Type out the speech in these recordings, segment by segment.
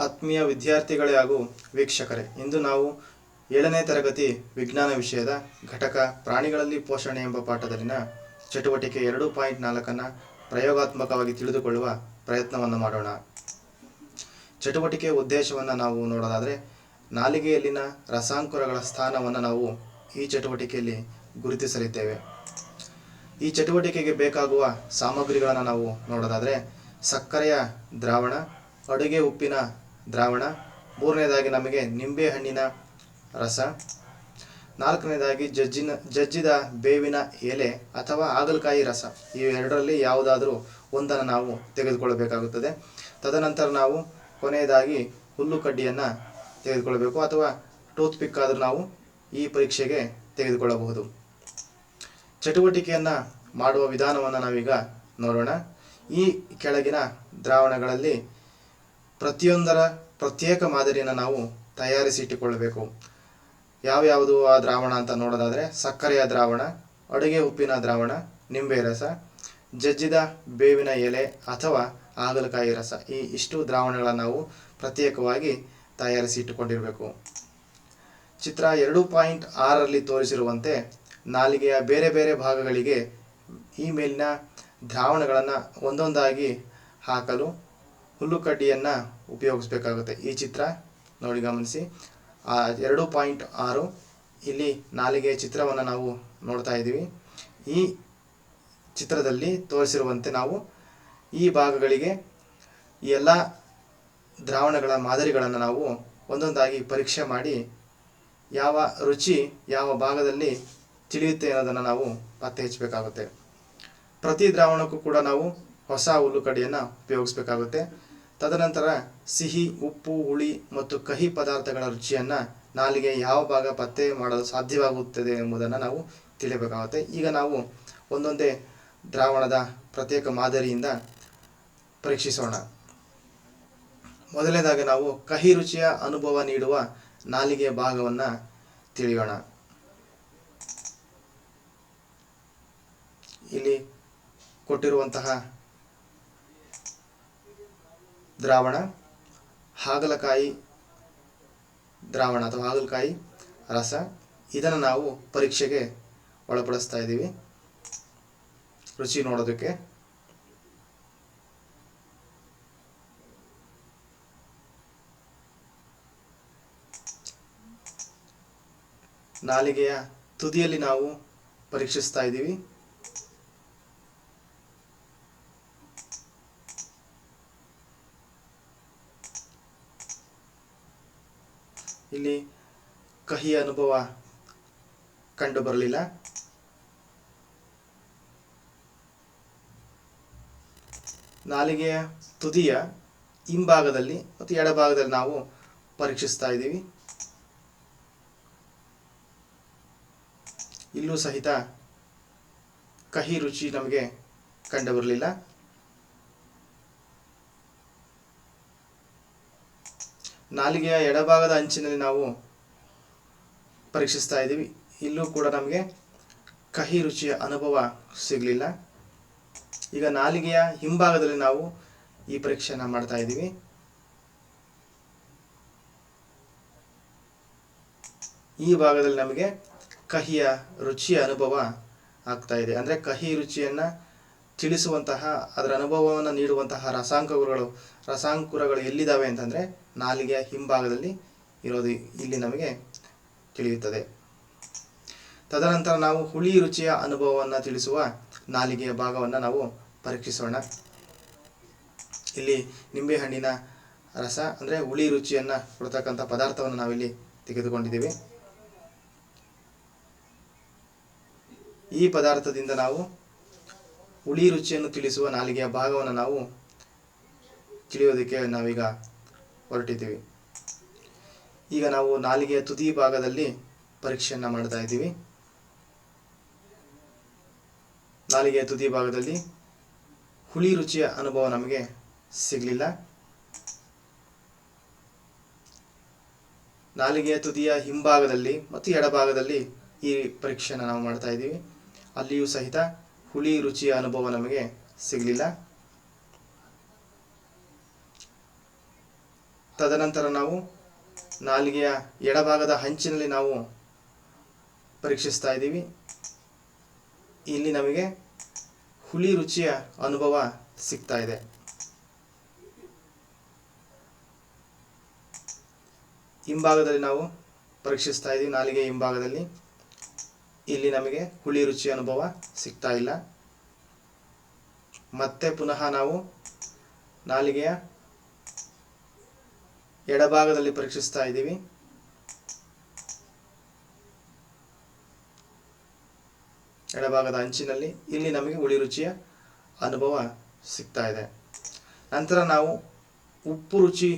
ಆತ್ಮೀಯ ವಿದ್ಯಾರ್ಥಿಗಳೇ ಹಾಗೂ ವೀಕ್ಷಕರೇ, ಇಂದು ನಾವು ಏಳನೇ ತರಗತಿ ವಿಜ್ಞಾನ ವಿಷಯದ ಘಟಕ ಪ್ರಾಣಿಗಳಲ್ಲಿ ಪೋಷಣೆ ಎಂಬ ಪಾಠದಲ್ಲಿನ ಚಟುವಟಿಕೆ ಎರಡು ಪಾಯಿಂಟ್ ನಾಲ್ಕನ್ನು ಪ್ರಯೋಗಾತ್ಮಕವಾಗಿ ತಿಳಿದುಕೊಳ್ಳುವ ಪ್ರಯತ್ನವನ್ನು ಮಾಡೋಣ. ಚಟುವಟಿಕೆಯ ಉದ್ದೇಶವನ್ನು ನಾವು ನೋಡೋದಾದರೆ, ನಾಲಿಗೆಯಲ್ಲಿನ ರಸಾಂಕುರಗಳ ಸ್ಥಾನವನ್ನು ನಾವು ಈ ಚಟುವಟಿಕೆಯಲ್ಲಿ ಗುರುತಿಸಲಿದ್ದೇವೆ. ಈ ಚಟುವಟಿಕೆಗೆ ಬೇಕಾಗುವ ಸಾಮಗ್ರಿಗಳನ್ನು ನಾವು ನೋಡೋದಾದರೆ, ಸಕ್ಕರೆಯ ದ್ರಾವಣ, ಅಡುಗೆ ಉಪ್ಪಿನ ದ್ರಾವಣ. ಮೂರನೇದಾಗಿ ನಮಗೆ ನಿಂಬೆ ಹಣ್ಣಿನ ರಸ. ನಾಲ್ಕನೇದಾಗಿ ಜಜ್ಜಿನ, ಜಜ್ಜಿದ ಬೇವಿನ ಎಲೆ ಅಥವಾ ಹಾಗಲಕಾಯಿ ರಸ. ಈ ಎರಡರಲ್ಲಿ ಯಾವುದಾದರೂ ಒಂದನ್ನು ನಾವು ತೆಗೆದುಕೊಳ್ಳಬೇಕಾಗುತ್ತದೆ. ತದನಂತರ ನಾವು ಕೊನೆಯದಾಗಿ ಹುಲ್ಲು ಕಡ್ಡಿಯನ್ನು ತೆಗೆದುಕೊಳ್ಳಬೇಕು ಅಥವಾ ಟೂತ್ ಪಿಕ್ ಆದರೂ ನಾವು ಈ ಪರೀಕ್ಷೆಗೆ ತೆಗೆದುಕೊಳ್ಳಬಹುದು. ಚಟುವಟಿಕೆಯನ್ನು ಮಾಡುವ ವಿಧಾನವನ್ನು ನಾವೀಗ ನೋಡೋಣ. ಈ ಕೆಳಗಿನ ದ್ರಾವಣಗಳಲ್ಲಿ ಪ್ರತಿಯೊಂದರ ಪ್ರತ್ಯೇಕ ಮಾದರಿಯನ್ನು ನಾವು ತಯಾರಿಸಿ ಇಟ್ಟುಕೊಳ್ಳಬೇಕು ಯಾವ್ಯಾವುದು ಆ ದ್ರಾವಣ ಅಂತ ನೋಡೋದಾದರೆ, ಸಕ್ಕರೆಯ ದ್ರಾವಣ, ಅಡುಗೆ ಉಪ್ಪಿನ ದ್ರಾವಣ, ನಿಂಬೆ ರಸ, ಜಜ್ಜಿದ ಬೇವಿನ ಎಲೆ ಅಥವಾ ಹಾಗಲಕಾಯಿ ರಸ. ಈ ಇಷ್ಟು ದ್ರಾವಣಗಳನ್ನು ನಾವು ಪ್ರತ್ಯೇಕವಾಗಿ ತಯಾರಿಸಿ ಇಟ್ಟುಕೊಂಡಿರಬೇಕು ಚಿತ್ರ ಎರಡು ಪಾಯಿಂಟ್ ಆರರಲ್ಲಿ ತೋರಿಸಿರುವಂತೆ ನಾಲಿಗೆಯ ಬೇರೆ ಬೇರೆ ಭಾಗಗಳಿಗೆ ಈ ಮೇಲಿನ ದ್ರಾವಣಗಳನ್ನು ಒಂದೊಂದಾಗಿ ಹಾಕಲು ಹುಲ್ಲುಕಡ್ಡಿಯನ್ನು ಉಪಯೋಗಿಸಬೇಕಾಗುತ್ತೆ. ಈ ಚಿತ್ರ ನೋಡಿ ಗಮನಿಸಿ. ಎರಡು ಪಾಯಿಂಟ್ ಆರು ಇಲ್ಲಿ ನಾಲಿಗೆಯ ಚಿತ್ರವನ್ನು ನಾವು ನೋಡ್ತಾ ಇದ್ದೀವಿ. ಈ ಚಿತ್ರದಲ್ಲಿ ತೋರಿಸಿರುವಂತೆ ನಾವು ಈ ಭಾಗಗಳಿಗೆ ಎಲ್ಲ ದ್ರಾವಣಗಳ ಮಾದರಿಗಳನ್ನು ನಾವು ಒಂದೊಂದಾಗಿ ಪರೀಕ್ಷೆ ಮಾಡಿ ಯಾವ ರುಚಿ ಯಾವ ಭಾಗದಲ್ಲಿ ತಿಳಿಯುತ್ತೆ ಅನ್ನೋದನ್ನು ನಾವು ಪತ್ತೆ ಹಚ್ಚಬೇಕಾಗುತ್ತೆ. ಪ್ರತಿ ದ್ರಾವಣಕ್ಕೂ ಕೂಡ ನಾವು ಹೊಸ ಹುಲ್ಲುಕಡ್ಡಿಯನ್ನು ಉಪಯೋಗಿಸಬೇಕಾಗುತ್ತೆ. ತದನಂತರ ಸಿಹಿ, ಉಪ್ಪು, ಹುಳಿ ಮತ್ತು ಕಹಿ ಪದಾರ್ಥಗಳ ರುಚಿಯನ್ನು ನಾಲಿಗೆ ಯಾವ ಭಾಗ ಪತ್ತೆ ಮಾಡಲು ಸಾಧ್ಯವಾಗುತ್ತದೆ ಎಂಬುದನ್ನು ನಾವು ತಿಳಿಯಬೇಕಾಗುತ್ತೆ ಈಗ ನಾವು ಒಂದೊಂದೇ ದ್ರಾವಣದ ಪ್ರತ್ಯೇಕ ಮಾದರಿಯಿಂದ ಪರೀಕ್ಷಿಸೋಣ. ಮೊದಲನೇದಾಗಿ ನಾವು ಕಹಿ ರುಚಿಯ ಅನುಭವ ನೀಡುವ ನಾಲಿಗೆಯ ಭಾಗವನ್ನು ತಿಳಿಯೋಣ. ಇಲ್ಲಿ ಕೊಟ್ಟಿರುವಂತಹ ದ್ರಾವಣ, ಹಾಗಲಕಾಯಿ ದ್ರಾವಣ ಅಥವಾ ಹಾಗಲಕಾಯಿ ರಸ, ಇದನ್ನು ನಾವು ಪರೀಕ್ಷೆಗೆ ಒಳಪಡಿಸ್ತಾ ಇದ್ದೀವಿ. ರುಚಿ ನೋಡೋದಕ್ಕೆ. ನಾಲಿಗೆಯ ತುದಿಯಲ್ಲಿ ನಾವು ಪರೀಕ್ಷಿಸ್ತಾ ಇದ್ದೀವಿ. ಇಲ್ಲಿ ಕಹಿ ಅನುಭವ ಕಂಡು ಬರಲಿಲ್ಲ. ನಾಲಿಗೆಯ ತುದಿಯ ಹಿಂಭಾಗದಲ್ಲಿ ಮತ್ತು ಎಡಭಾಗದಲ್ಲಿ ನಾವು ಪರೀಕ್ಷಿಸ್ತಾ ಇದ್ದೀವಿ. ಇಲ್ಲೂ ಸಹಿತ ಕಹಿ ರುಚಿ ನಮಗೆ ಕಂಡು ಬರಲಿಲ್ಲ. ನಾಲಿಗೆಯ ಎಡಭಾಗದ ಅಂಚಿನಲ್ಲಿ ನಾವು ಪರೀಕ್ಷಿಸ್ತಾ ಇದ್ದೀವಿ. ಇಲ್ಲೂ ಕೂಡ ನಮಗೆ ಕಹಿ ರುಚಿಯ ಅನುಭವ ಸಿಗಲಿಲ್ಲ. ಈಗ ನಾಲಿಗೆಯ ಹಿಂಭಾಗದಲ್ಲಿ ನಾವು ಈ ಪರೀಕ್ಷೆಯನ್ನು ಮಾಡ್ತಾ ಇದ್ದೀವಿ. ಈ ಭಾಗದಲ್ಲಿ ನಮಗೆ ಕಹಿಯ ರುಚಿಯ ಅನುಭವ ಆಗ್ತಾ ಇದೆ. ಅಂದರೆ ಕಹಿ ರುಚಿಯನ್ನು ತಿಳಿಸುವಂತಹ, ಅದರ ಅನುಭವವನ್ನು ನೀಡುವಂತಹ ರಸಾಂಕಗಳು ರಸಾಂಕುರಗಳು ಎಲ್ಲಿದ್ದಾವೆ ಅಂತಂದರೆ ನಾಲಿಗೆಯ ಹಿಂಭಾಗದಲ್ಲಿ ಇರೋದು ಇಲ್ಲಿ ನಮಗೆ ತಿಳಿಯುತ್ತದೆ. ತದನಂತರ ನಾವು ಹುಳಿ ರುಚಿಯ ಅನುಭವವನ್ನು ತಿಳಿಸುವ ನಾಲಿಗೆಯ ಭಾಗವನ್ನು ನಾವು ಪರೀಕ್ಷಿಸೋಣ. ಇಲ್ಲಿ ನಿಂಬೆಹಣ್ಣಿನ ರಸ ಅಂದರೆ ಹುಳಿ ರುಚಿಯನ್ನು ಕೊಡ್ತಕ್ಕಂಥ ಪದಾರ್ಥವನ್ನು ನಾವಿಲ್ಲಿ ತೆಗೆದುಕೊಂಡಿದ್ದೀವಿ. ಈ ಪದಾರ್ಥದಿಂದ ನಾವು ಹುಳಿ ರುಚಿಯನ್ನು ತಿಳಿಸುವ ನಾಲಿಗೆಯ ಭಾಗವನ್ನು ನಾವು ತಿಳಿಯೋದಕ್ಕೆ ನಾವೀಗ ಹೊರಟಿದ್ದೀವಿ. ಈಗ ನಾವು ನಾಲಿಗೆಯ ತುದಿ ಭಾಗದಲ್ಲಿ ಪರೀಕ್ಷೆಯನ್ನು ಮಾಡ್ತಾ ಇದ್ದೀವಿ. ನಾಲಿಗೆಯ ತುದಿ ಭಾಗದಲ್ಲಿ ಹುಳಿ ರುಚಿಯ ಅನುಭವ ನಮಗೆ ಸಿಗಲಿಲ್ಲ. ನಾಲಿಗೆಯ ತುದಿಯ ಹಿಂಭಾಗದಲ್ಲಿ ಮತ್ತು ಎಡಭಾಗದಲ್ಲಿ ಈ ಪರೀಕ್ಷೆಯನ್ನು ನಾವು ಮಾಡ್ತಾ ಇದ್ದೀವಿ. ಅಲ್ಲಿಯೂ ಸಹಿತ ಹುಳಿ ರುಚಿಯ ಅನುಭವ ನಮಗೆ ಸಿಗಲಿಲ್ಲ. ತದನಂತರ ನಾವು ನಾಲಿಗೆಯ ಎಡಭಾಗದ ಹಂಚಿನಲ್ಲಿ ನಾವು ಪರೀಕ್ಷಿಸ್ತಾ ಇದ್ದೀವಿ. ಇಲ್ಲಿ ನಮಗೆ ಹುಳಿ ರುಚಿಯ ಅನುಭವ ಸಿಗ್ತಾ ಇದೆ. ಹಿಂಭಾಗದಲ್ಲಿ ನಾವು ಪರೀಕ್ಷಿಸ್ತಾ ಇದ್ದೀವಿ ನಾಲಿಗೆ ಹಿಂಭಾಗದಲ್ಲಿ. ಇಲ್ಲಿ ನಮಗೆ ಹುಳಿ ರುಚಿ ಅನುಭವ ಸಿಗ್ತಾ ಇಲ್ಲ. ಮತ್ತೆ ಪುನಃ ನಾವು ನಾಲಿಗೆಯ ಎಡಭಾಗದಲ್ಲಿ ಪರೀಕ್ಷಿಸ್ತಾ ಇದ್ದೀವಿ. ಎಡಭಾಗದ ಅಂಚಿನಲ್ಲಿ ಇಲ್ಲಿ ನಮಗೆ ಹುಳಿ ರುಚಿಯ ಅನುಭವ ಸಿಗ್ತಾ ಇದೆ. ನಂತರ ನಾವು ಉಪ್ಪು ರುಚಿ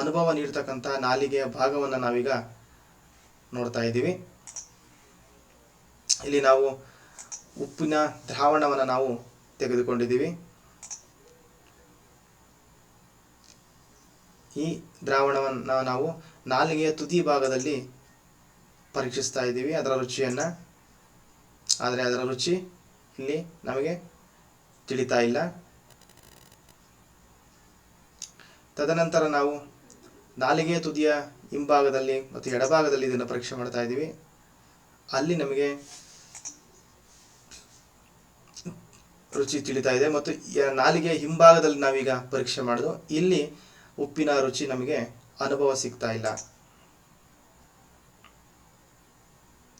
ಅನುಭವ ನೀಡ್ತಕ್ಕಂಥ ನಾಲಿಗೆಯ ಭಾಗವನ್ನು ನಾವೀಗ ನೋಡ್ತಾ ಇದ್ದೀವಿ. ಇಲ್ಲಿ ನಾವು ಉಪ್ಪಿನ ದ್ರಾವಣವನ್ನು ನಾವು ತೆಗೆದುಕೊಂಡಿದ್ದೀವಿ. ಈ ದ್ರಾವಣವನ್ನು ನಾವು ನಾಲಿಗೆಯ ತುದಿ ಭಾಗದಲ್ಲಿ ಪರೀಕ್ಷಿಸ್ತಾ ಇದ್ದೀವಿ. ಅದರ ರುಚಿಯನ್ನು. ಆದರೆ ಅದರ ರುಚಿ ಇಲ್ಲಿ ನಮಗೆ ತಿಳಿತಾ ಇಲ್ಲ. ತದನಂತರ ನಾವು ನಾಲಿಗೆಯ ತುದಿಯ ಹಿಂಭಾಗದಲ್ಲಿ ಮತ್ತು ಎಡಭಾಗದಲ್ಲಿ ಇದನ್ನು ಪರೀಕ್ಷೆ ಮಾಡ್ತಾ ಇದ್ದೀವಿ. ಅಲ್ಲಿ ನಮಗೆ ರುಚಿ ತಿಳಿತಾ ಇದೆ. ಮತ್ತು ನಾಲಿಗೆಯ ಹಿಂಭಾಗದಲ್ಲಿ ನಾವೀಗ ಪರೀಕ್ಷೆ ಮಾಡೋದು. ಇಲ್ಲಿ ಉಪ್ಪಿನ ರುಚಿ ನಮಗೆ ಅನುಭವ ಸಿಗ್ತಾ ಇಲ್ಲ.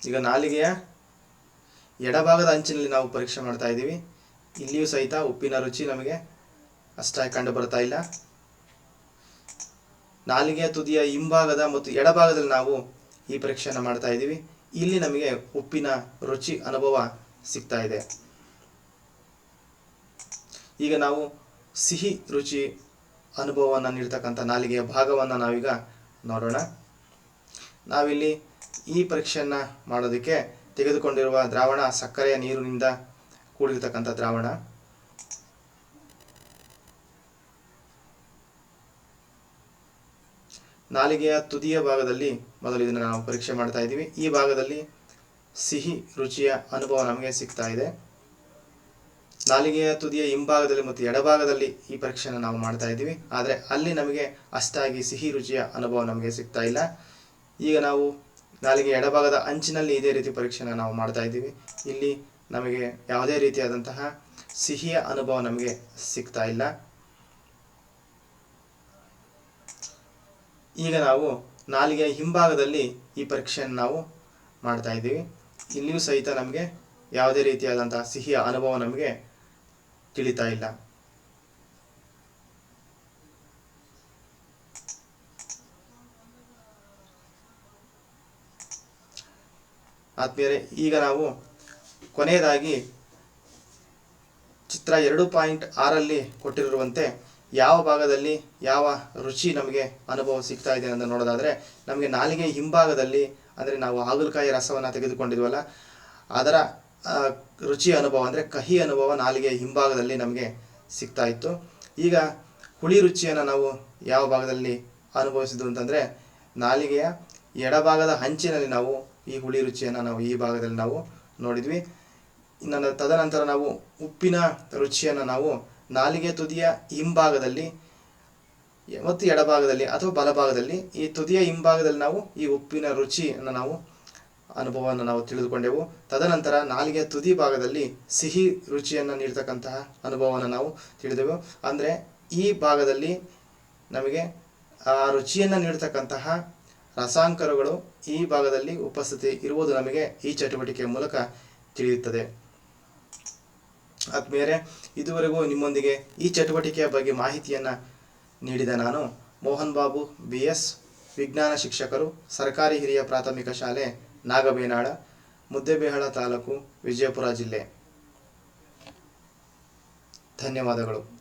ಈಗ ನಾಲಿಗೆಯ ಎಡಭಾಗದ ಅಂಚಿನಲ್ಲಿ ನಾವು ಪರೀಕ್ಷೆ ಮಾಡ್ತಾ ಇದ್ದೀವಿ. ಇಲ್ಲಿಯೂ ಸಹಿತ ಉಪ್ಪಿನ ರುಚಿ ನಮಗೆ ಅಷ್ಟಾಗಿ ಕಂಡು ಬರ್ತಾ ಇಲ್ಲ. ನಾಲಿಗೆಯ ತುದಿಯ ಹಿಂಭಾಗದ ಮತ್ತು ಎಡಭಾಗದಲ್ಲಿ ನಾವು ಈ ಪರೀಕ್ಷೆಯನ್ನು ಮಾಡ್ತಾ ಇದ್ದೀವಿ. ಇಲ್ಲಿ ನಮಗೆ ಉಪ್ಪಿನ ರುಚಿ ಅನುಭವ ಸಿಗ್ತಾ ಇದೆ. ಈಗ ನಾವು ಸಿಹಿ ರುಚಿ ಅನುಭವವನ್ನು ನೀಡ್ತಕ್ಕಂಥ ನಾಲಿಗೆಯ ಭಾಗವನ್ನು ನಾವೀಗ ನೋಡೋಣ. ನಾವಿಲ್ಲಿ ಈ ಪರೀಕ್ಷೆಯನ್ನು ಮಾಡೋದಕ್ಕೆ ತೆಗೆದುಕೊಂಡಿರುವ ದ್ರಾವಣ ಸಕ್ಕರೆಯ ನೀರಿನಿಂದ ಕೂಡಿರ್ತಕ್ಕಂಥ ದ್ರಾವಣ. ನಾಲಿಗೆಯ ತುದಿಯ ಭಾಗದಲ್ಲಿ ಮೊದಲು ಇದನ್ನು ನಾವು ಪರೀಕ್ಷೆ ಮಾಡ್ತಾ ಇದ್ದೀವಿ. ಈ ಭಾಗದಲ್ಲಿ ಸಿಹಿ ರುಚಿಯ ಅನುಭವ ನಮಗೆ ಸಿಗ್ತಾ ಇದೆ. ನಾಲಿಗೆಯ ತುದಿಯ ಹಿಂಭಾಗದಲ್ಲಿ ಮತ್ತು ಎಡಭಾಗದಲ್ಲಿ ಈ ಪರೀಕ್ಷೆಯನ್ನು ನಾವು ಮಾಡ್ತಾ ಇದ್ದೀವಿ. ಆದರೆ ಅಲ್ಲಿ ನಮಗೆ ಅಷ್ಟಾಗಿ ಸಿಹಿ ರುಚಿಯ ಅನುಭವ ನಮಗೆ ಸಿಗ್ತಾ ಇಲ್ಲ. ಈಗ ನಾವು ನಾಲಿಗೆ ಎಡಭಾಗದ ಅಂಚಿನಲ್ಲಿ ಇದೇ ರೀತಿ ಪರೀಕ್ಷೆಯನ್ನು ನಾವು ಮಾಡ್ತಾ ಇದ್ದೀವಿ. ಇಲ್ಲಿ ನಮಗೆ ಯಾವುದೇ ರೀತಿಯಾದಂತಹ ಸಿಹಿಯ ಅನುಭವ ನಮಗೆ ಸಿಗ್ತಾ ಇಲ್ಲ. ಈಗ ನಾವು ನಾಲಿಗೆಯ ಹಿಂಭಾಗದಲ್ಲಿ ಈ ಪರೀಕ್ಷೆಯನ್ನು ನಾವು ಮಾಡ್ತಾ ಇದ್ದೀವಿ. ಇಲ್ಲಿಯೂ ಸಹಿತ ನಮಗೆ ಯಾವುದೇ ರೀತಿಯಾದಂತಹ ಸಿಹಿಯ ಅನುಭವ ನಮಗೆ ತಿಳಿತಾ ಇಲ್ಲ. ಆತ್ಮೀಯರೇ, ಈಗ ನಾವು ಕೊನೆಯದಾಗಿ ಚಿತ್ರ ಎರಡು ಪಾಯಿಂಟ್ ಆರಲ್ಲಿ ಕೊಟ್ಟಿರುವಂತೆ ಯಾವ ಭಾಗದಲ್ಲಿ ಯಾವ ರುಚಿ ನಮಗೆ ಅನುಭವ ಸಿಗ್ತಾ ಇದೆ ಅಂತ ನೋಡೋದಾದರೆ, ನಮಗೆ ನಾಲಿಗೆ ಹಿಂಭಾಗದಲ್ಲಿ, ಅಂದರೆ ನಾವು ಹಾಗಲಕಾಯಿ ರಸವನ್ನು ತೆಗೆದುಕೊಂಡಿದ್ವಲ್ಲ, ಅದರ ರುಚಿ ಅನುಭವ ಅಂದರೆ ಕಹಿ ಅನುಭವ ನಾಲಿಗೆ ಹಿಂಭಾಗದಲ್ಲಿ ನಮಗೆ ಸಿಗ್ತಾ ಇತ್ತು. ಈಗ ಹುಳಿ ರುಚಿಯನ್ನು ನಾವು ಯಾವ ಭಾಗದಲ್ಲಿ ಅನುಭವಿಸಿದ್ವು ಅಂತಂದರೆ ನಾಲಿಗೆಯ ಎಡಭಾಗದ ಹಂಚಿನಲ್ಲಿ ನಾವು ಈ ಹುಳಿ ರುಚಿಯನ್ನು ನಾವು ಈ ಭಾಗದಲ್ಲಿ ನಾವು ನೋಡಿದ್ವಿ. ಇನ್ನು ತದನಂತರ ನಾವು ಉಪ್ಪಿನ ರುಚಿಯನ್ನು ನಾವು ನಾಲಿಗೆ ತುದಿಯ ಹಿಂಭಾಗದಲ್ಲಿ ಮತ್ತು ಎಡಭಾಗದಲ್ಲಿ ಅಥವಾ ಬಲಭಾಗದಲ್ಲಿ ಈ ತುದಿಯ ಹಿಂಭಾಗದಲ್ಲಿ ನಾವು ಈ ಉಪ್ಪಿನ ರುಚಿಯನ್ನು ನಾವು ಅನುಭವವನ್ನು ನಾವು ತಿಳಿದುಕೊಂಡೆವು. ತದನಂತರ ನಾಲಿಗೆ ತುದಿ ಭಾಗದಲ್ಲಿ ಸಿಹಿ ರುಚಿಯನ್ನು ನೀಡ್ತಕ್ಕಂತಹ ಅನುಭವವನ್ನು ನಾವು ತಿಳಿದೆವು. ಅಂದರೆ ಈ ಭಾಗದಲ್ಲಿ ನಮಗೆ ಆ ರುಚಿಯನ್ನು ನೀಡ್ತಕ್ಕಂತಹ ರಸಾಂಕರಗಳು ಈ ಭಾಗದಲ್ಲಿ ಉಪಸ್ಥಿತಿ ಇರುವುದು ನಮಗೆ ಈ ಚಟುವಟಿಕೆಯ ಮೂಲಕ ತಿಳಿಯುತ್ತದೆ. ಆದ್ಮೇಲೆ ಇದುವರೆಗೂ ನಿಮ್ಮೊಂದಿಗೆ ಈ ಚಟುವಟಿಕೆಯ ಬಗ್ಗೆ ಮಾಹಿತಿಯನ್ನು ನೀಡಿದ ನಾನು ಮೋಹನ್ ಬಾಬು, ಬಿ ಎಸ್ ವಿಜ್ಞಾನ ಶಿಕ್ಷಕರು, ಸರ್ಕಾರಿ ಹಿರಿಯ ಪ್ರಾಥಮಿಕ ಶಾಲೆ ನಾಗಬೇನಾಳ ಮುದ್ದೇಬಿಹಾಳ ತಾಲೂಕು ವಿಜಯಪುರ ಜಿಲ್ಲೆ. ಧನ್ಯವಾದಗಳು.